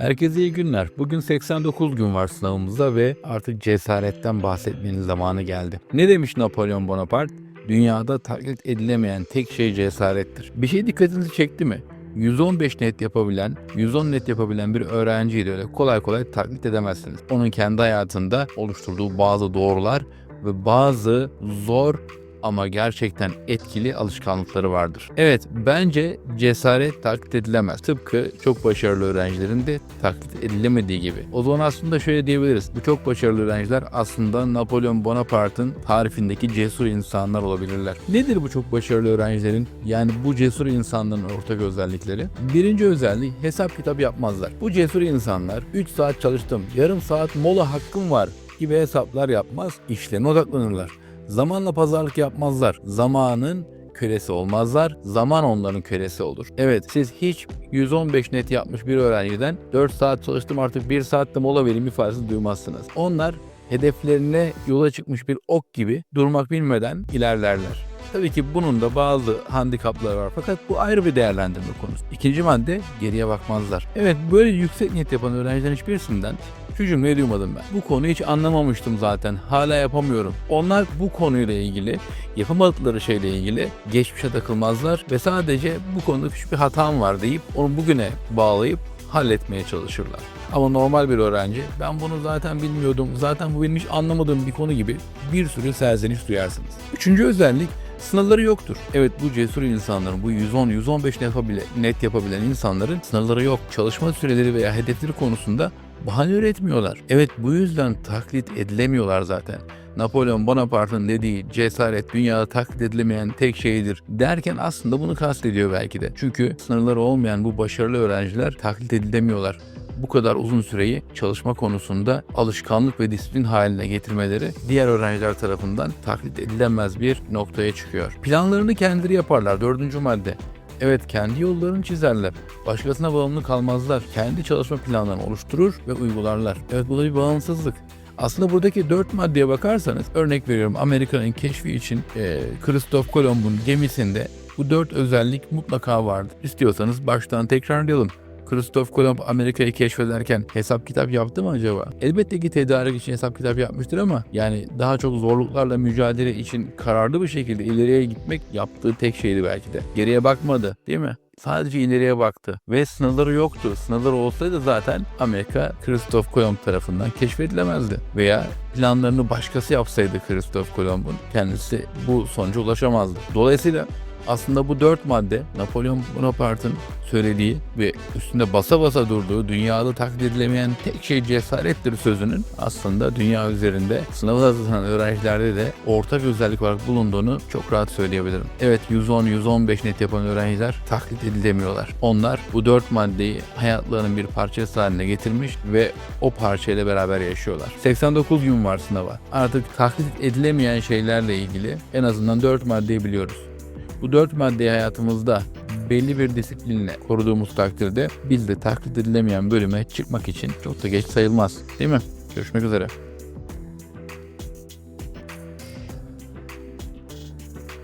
Herkese iyi günler. Bugün 89 gün var sınavımızda ve artık cesaretten bahsetmenin zamanı geldi. Ne demiş Napolyon Bonaparte? Dünyada taklit edilemeyen tek şey cesarettir. Bir şey dikkatinizi çekti mi? 115 net yapabilen, 110 net yapabilen bir öğrenciyi de öyle kolay kolay taklit edemezsiniz. Onun kendi hayatında oluşturduğu bazı doğrular ve bazı zor ama gerçekten etkili alışkanlıkları vardır. Evet, bence cesaret taklit edilemez. Tıpkı çok başarılı öğrencilerin de taklit edilemediği gibi. O zaman aslında şöyle diyebiliriz. Bu çok başarılı öğrenciler aslında Napolyon Bonaparte'ın tarifindeki cesur insanlar olabilirler. Nedir bu çok başarılı öğrencilerin? Yani bu cesur insanların ortak özellikleri. Birinci özelliği hesap kitap yapmazlar. Bu cesur insanlar 3 saat çalıştım, yarım saat mola hakkım var gibi hesaplar yapmaz, işlerine odaklanırlar. Zamanla pazarlık yapmazlar. Zamanın kölesi olmazlar. Zaman onların kölesi olur. Evet siz hiç 115 net yapmış bir öğrenciden 4 saat çalıştım artık 1 saatte mola vereyim ifadesini duymazsınız. Onlar hedeflerine yola çıkmış bir ok gibi durmak bilmeden ilerlerler. Tabii ki bunun da bazı handikapları var fakat bu ayrı bir değerlendirme konusu. İkinci madde geriye bakmazlar. Evet böyle yüksek niyet yapan öğrencilerin hiçbirisinden şu cümleyi duymadım ben. Bu konuyu hiç anlamamıştım zaten. Hala yapamıyorum. Onlar bu konuyla ilgili, yapamadıkları şeyle ilgili geçmişe takılmazlar ve sadece bu konuda küçük bir hatam var deyip onu bugüne bağlayıp halletmeye çalışırlar. Ama normal bir öğrenci ben bunu zaten bilmiyordum, zaten bu benim hiç anlamadığım bir konu gibi bir sürü serzeniş duyarsınız. Üçüncü özellik sınırları yoktur. Evet bu cesur insanların, bu 110-115 net, yapabile, net yapabilen insanların sınırları yok. Çalışma süreleri veya hedefleri konusunda bahane üretmiyorlar. Evet bu yüzden taklit edilemiyorlar zaten. Napolyon Bonaparte'ın dediği cesaret dünyada taklit edilemeyen tek şeydir derken aslında bunu kastediyor belki de. Çünkü sınırları olmayan bu başarılı öğrenciler taklit edilemiyorlar bu kadar uzun süreyi çalışma konusunda alışkanlık ve disiplin haline getirmeleri diğer öğrenciler tarafından taklit edilemez bir noktaya çıkıyor. Planlarını kendileri yaparlar. Dördüncü madde. Evet kendi yollarını çizerler. Başkasına bağımlı kalmazlar. Kendi çalışma planlarını oluşturur ve uygularlar. Evet bu da bir bağımsızlık. Aslında buradaki dört maddeye bakarsanız örnek veriyorum Amerika'nın keşfi için e, Christoph Kolomb'un gemisinde bu dört özellik mutlaka vardır. İstiyorsanız baştan tekrarlayalım. Christoph Kolomb Amerika'yı keşfederken hesap kitap yaptı mı acaba? Elbette ki tedarik için hesap kitap yapmıştır ama yani daha çok zorluklarla mücadele için kararlı bir şekilde ileriye gitmek yaptığı tek şeydi belki de. Geriye bakmadı değil mi? Sadece ileriye baktı ve sınırları yoktu. Sınırları olsaydı zaten Amerika Christoph Kolomb tarafından keşfedilemezdi. Veya planlarını başkası yapsaydı Christoph Kolomb'un kendisi bu sonuca ulaşamazdı. Dolayısıyla aslında bu dört madde Napolyon Bonaparte'ın söylediği ve üstünde basa basa durduğu dünyada taklit edilemeyen tek şey cesarettir sözünün aslında dünya üzerinde sınava hazırlanan öğrencilerde de ortak özellik olarak bulunduğunu çok rahat söyleyebilirim. Evet 110-115 net yapan öğrenciler taklit edilemiyorlar. Onlar bu dört maddeyi hayatlarının bir parçası haline getirmiş ve o parçayla beraber yaşıyorlar. 89 gün var sınava. Artık taklit edilemeyen şeylerle ilgili en azından dört maddeyi biliyoruz. Bu dört maddeyi hayatımızda belli bir disiplinle koruduğumuz takdirde biz de taklit edilemeyen bölüme çıkmak için çok da geç sayılmaz. Değil mi? Görüşmek üzere.